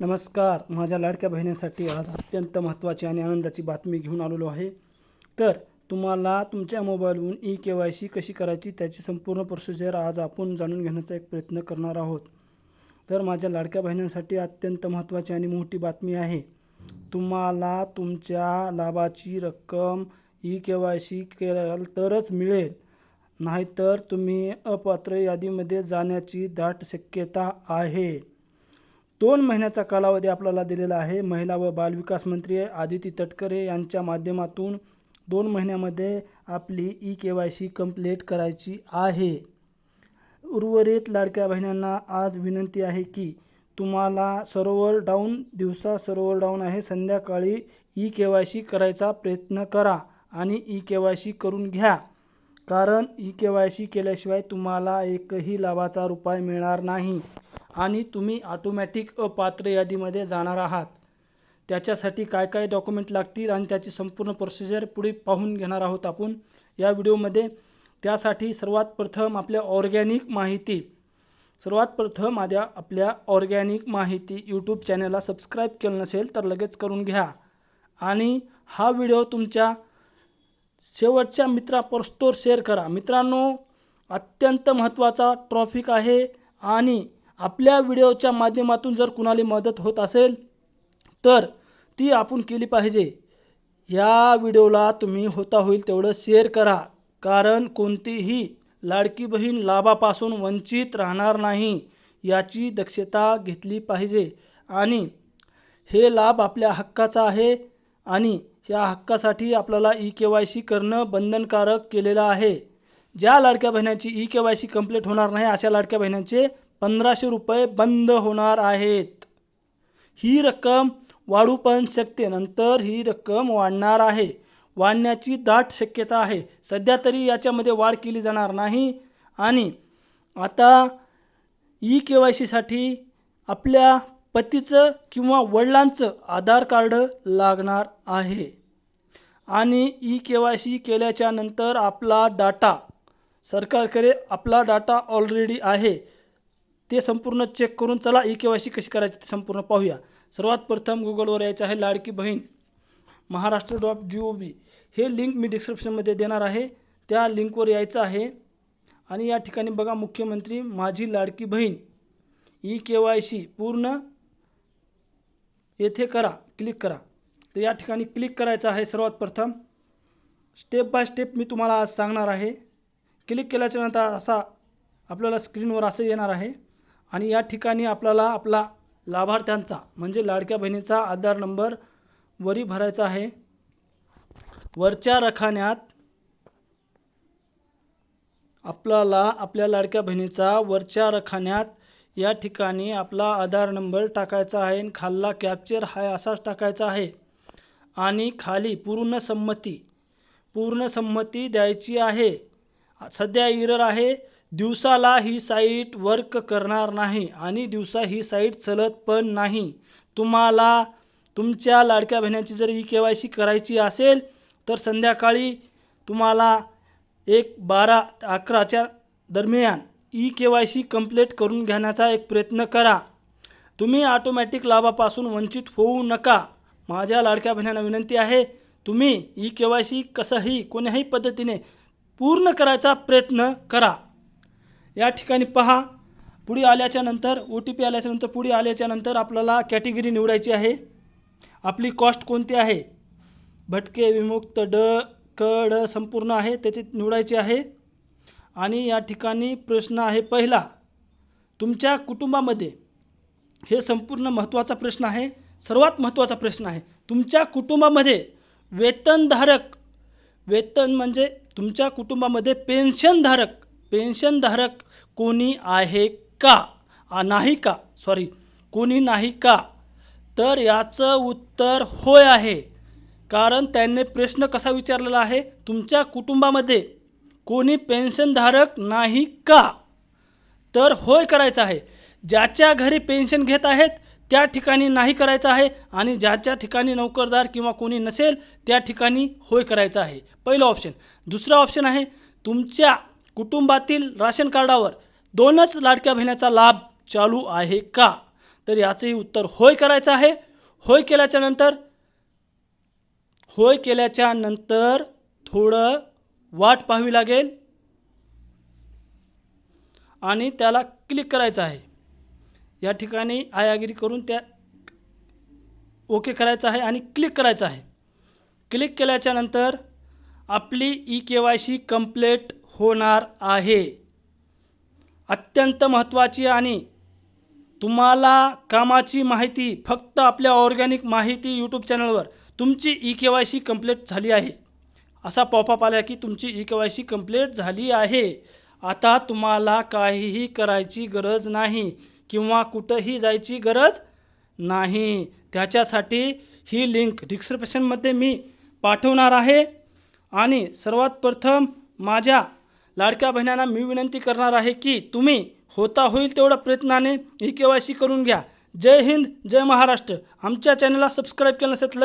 नमस्कार. माझ्या लाडक्या बहिणीसाठी आज अत्यंत महत्त्वाची आणि आनंदाची बातमी घेऊन आलेलो आहे. तर तुम्हाला तुमच्या मोबाईलवरून ई के वाय सी कशी करायची त्याची संपूर्ण प्रोसिजर आज आपण जाणून घेण्याचा एक प्रयत्न करणार आहोत. तर माझ्या लाडक्या बहिणींसाठी अत्यंत महत्त्वाची आणि मोठी बातमी आहे. तुम्हाला तुमच्या लाभाची रक्कम ई के वाय सी केल्याल तरच मिळेल. नाहीतर तुम्ही अपात्र यादीमध्ये जाण्याची दाट शक्यता आहे. दोन महिन्याचा कालावधी आपल्याला दिलेला आहे. महिला व बालविकास मंत्री आदिती तटकरे यांच्या माध्यमातून दोन महिन्यामध्ये आपली E K Y C complete करायची आहे. उर्वरित लाडक्या बहिणींना आज विनंती आहे की तुम्हाला सरोवर डाऊन दिवसा सरोवर डाऊन आहे. संध्याकाळी ई के वाय सी करायचा प्रयत्न करा आणि ई के वाय सी करून घ्या. कारण ई के वाय सी केल्याशिवाय तुम्हाला एकही लाभाचा रुपये मिळणार नाही. आणि तुम्ही ऑटोमॅटिक अपात्र यादीमध्ये जाणार आहात. त्याच्यासाठी काय काय डॉक्युमेंट लागतील आणि त्याची संपूर्ण प्रोसिजर पुढे पाहून घेणार आहोत आपण. या व्हिडिओमध्ये त्यासाठी सर्वात प्रथम आपल्या ऑर्गॅनिक माहिती. सर्वात प्रथम आद्या आपल्या ऑर्गॅनिक माहिती यूट्यूब चॅनलला सबस्क्राईब केलं नसेल तर लगेच करून घ्या. आणि हा व्हिडिओ तुमच्या शेवटच्या मित्रापर्स्तोर शेअर करा. मित्रांनो अत्यंत महत्त्वाचा ट्रॉफिक आहे आणि आपल्या व्हिडिओच्या माध्यमातून जर कुणाला मदत होत असेल तर ती आपण केली पाहिजे. या व्हिडिओला तुम्ही होता होईल तेवढं शेअर करा. कारण कोणतीही लाडकी बहीण लाभापासून वंचित राहणार नाही याची दक्षता घेतली पाहिजे. आणि हे लाभ आपल्या हक्काचा आहे आणि या हक्कासाठी आपल्याला ई के वाय सी करणं बंधनकारक केलेलं आहे. ज्या लाडक्या बहिणांची E K Y C complete होणार नाही अशा लाडक्या बहिणांचे पंधराशे रुपये बंद होणार आहेत. ही रक्कम वाढू पण शकते नंतर ही रक्कम वाढणार आहे. वाढण्याची दाट शक्यता आहे. सध्या तरी याच्यामध्ये वाढ केली जाणार नाही आणि आता ई के वाय सीसाठी आपल्या पतीचं किंवा वडिलांचं आधार कार्ड लागणार आहे. आणि ई के वाय सी केल्याच्यानंतर आपला डाटा सरकारकडे आपला डाटा ऑलरेडी आहे. ते संपूर्ण चेक करून चला ई के वाय सी कशी करायची ते संपूर्ण पाहूया. सर्वात प्रथम गुगलवर यायचं आहे Ladki Bahin. Maharashtra dot G O B हे लिंक मी डिस्क्रिप्शनमध्ये देणार आहे. त्या लिंकवर यायचं आहे. आणि या ठिकाणी बघा मुख्यमंत्री माझी Ladki Bahin. E K Y C पूर्ण येथे करा क्लिक करा. तर या ठिकाणी क्लिक करायचं आहे सर्वात प्रथम. स्टेप बाय स्टेप मी तुम्हाला आज सांगणार आहे. क्लिक केल्याच्यानंतर असा आपल्याला स्क्रीनवर असं येणार आहे. आणि या ठिकाणी आपल्याला आपला लाभार्थ्यांचा म्हणजे लाडक्या बहिणीचा आधार नंबर वरी भरायचा आहे. वरच्या रखान्यात आपल्याला आपल्या लाडक्या बहिणीचा वरच्या रखान्यात या ठिकाणी आपला आधार नंबर टाकायचा आहे आणि खाल्ला कॅप्चर हाय असाच टाकायचा आहे. आणि खाली पूर्ण संमती पूर्ण संमती द्यायची आहे. सध्या इरर आहे दिवसाला ही साईट वर्क करणार नाही आणि दिवसा ही साईट चलत पण नाही. तुम्हाला तुमच्या लाडक्या बहिण्याची जर ई के वाय सी करायची असेल तर संध्याकाळी तुम्हाला एक बारा अकराच्या दरम्यान E K Y C complete करून घेण्याचा एक प्रयत्न करा. तुम्ही ऑटोमॅटिक लाभापासून वंचित होऊ नका. माझ्या लाडक्या बहिणींना विनंती आहे तुम्ही ई के वाय सी कसंही कोण्याही पद्धतीने पूर्ण करायचा प्रयत्न करा. या ठिकाणी पहा पुढे आल्याच्यानंतर ओ टी पी आल्याच्यानंतर पुढे आल्याच्यानंतर आपल्याला कॅटेगरी निवडायची आहे. आपली कॉस्ट कोणती आहे? भटके विमुक्त ड क ड संपूर्ण आहे त्याची निवडायची आहे. आणि या ठिकाणी प्रश्न आहे पहिला तुमच्या कुटुंबामध्ये हे संपूर्ण महत्त्वाचा प्रश्न आहे सर्वात महत्त्वाचा प्रश्न आहे. तुमच्या कुटुंबामध्ये वेतनधारक वेतन म्हणजे तुमच्या कुटुंबामध्ये पेन्शनधारक पेन्शनधारक कोणी आहे का? आ, नाही का? सॉरी कोणी नाही का? तर याचं उत्तर होय आहे. कारण त्यांनी प्रश्न कसा विचारलेला आहे? तुमच्या कुटुंबामध्ये कोणी पेन्शनधारक नाही का? तर होय करायचं आहे. ज्याच्या घरी पेन्शन घेत आहेत त्या ठिकाणी नाही करायचं आहे आणि ज्याच्या ठिकाणी नोकरदार किंवा कोणी नसेल त्या ठिकाणी होय करायचं आहे. पहिलं ऑप्शन दुसरा ऑप्शन आहे तुमच्या कुटुंबातील राशन कार्डावर दोनच लाडक्या बहिण्याचा लाभ चालू आहे का? तर याचंही उत्तर होय करायचं आहे. होय केल्याच्यानंतर होय केल्याच्यानंतर थोडं वाट पाहावी लागेल आणि त्याला क्लिक करायचं आहे. या ठिकाणी आयागिरी करून त्या ओके करायचं आहे आणि क्लिक करायचं आहे. क्लिक केल्याच्यानंतर आपली E K Y C complete होणार आहे. अत्यंत महत्त्वाची आणि तुम्हाला कामाची माहिती फक्त आपल्या ऑर्गॅनिक माहिती यूट्यूब चॅनलवर तुमची E K Y C complete झाली आहे. असा पॉपअप आला की तुमची E K Y C complete झाली आहे. आता तुम्हाला काहीही करायची गरज नाही. किंवा कुठंही जायची गरज नाही. त्याच्यासाठी ही लिंक डिस्क्रिप्शनमध्ये मी पाठवणार आहे. आणि सर्वात प्रथम माझ्या लाडक्या बहिणांना मी विनंती करणार आहे की तुम्ही होता होईल तेवढ्या प्रयत्नाने ही के वाय सी करून घ्या. जय हिंद जय महाराष्ट्र. आमच्या चॅनलला सबस्क्राईब केलं नसेल लगेच